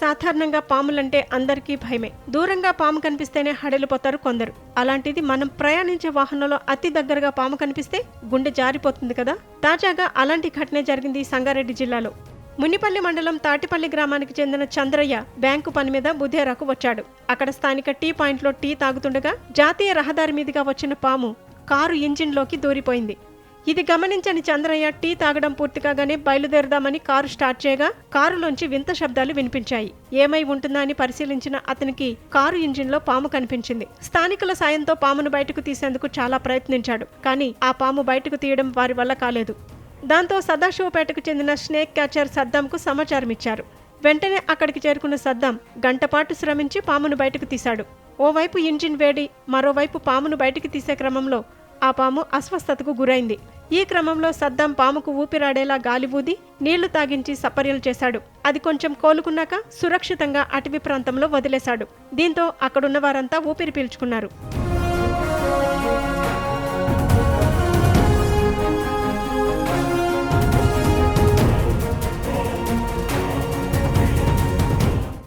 సాధారణంగా పాములంటే అందరికీ భయమే. దూరంగా పాము కనిపిస్తేనే హడలిపోతారు కొందరు. అలాంటిది మనం ప్రయాణించే వాహనంలో అతి దగ్గరగా పాము కనిపిస్తే గుండె జారిపోతుంది కదా? తాజాగా అలాంటి ఘటనే జరిగింది సంగారెడ్డి జిల్లాలో. మునిపల్లి మండలం తాటిపల్లి గ్రామానికి చెందిన చంద్రయ్య బ్యాంకు పని మీద బుధేరాకు వచ్చాడు. అక్కడ స్థానిక టీ పాయింట్లో టీ తాగుతుండగా జాతీయ రహదారి మీదుగా వచ్చిన పాము కారు ఇంజిన్లోకి దూరిపోయింది. ఇది గమనించని చంద్రయ్య టీ తాగడం పూర్తి కాగానే బయలుదేరదామని కారు స్టార్ట్ చేయగా కారులోంచి వింత శబ్దాలు వినిపించాయి. ఏమై ఉంటుందా అని పరిశీలించిన అతనికి కారు ఇంజిన్లో పాము కనిపించింది. స్థానికుల సాయంతో పామును బయటకు తీసేందుకు చాలా ప్రయత్నించాడు కానీ ఆ పాము బయటకు తీయడం వారి వల్ల కాలేదు. దాంతో సదాశివపేటకు చెందిన స్నేక్ క్యాచర్ సద్దాంకు సమాచారం ఇచ్చారు వెంటనే అక్కడికి చేరుకున్న సద్దాం గంటపాటు శ్రమించి పామును బయటకు తీశాడు. ఓవైపు ఇంజిన్ వేడి మరోవైపు పామును బయటికి తీసే క్రమంలో ఆ పాము అస్వస్థతకు గురైంది. ఈ క్రమంలో సద్దాం పాముకు ఊపిరాడేలా గాలి ఊది నీళ్ళు తాగించి సపర్యలు చేశాడు. అది కొంచెం కోలుకున్నాక సురక్షితంగా అటవీ ప్రాంతంలో వదిలేశాడు. దీంతో అక్కడున్న వారంతా ఊపిరి పీల్చుకున్నారు.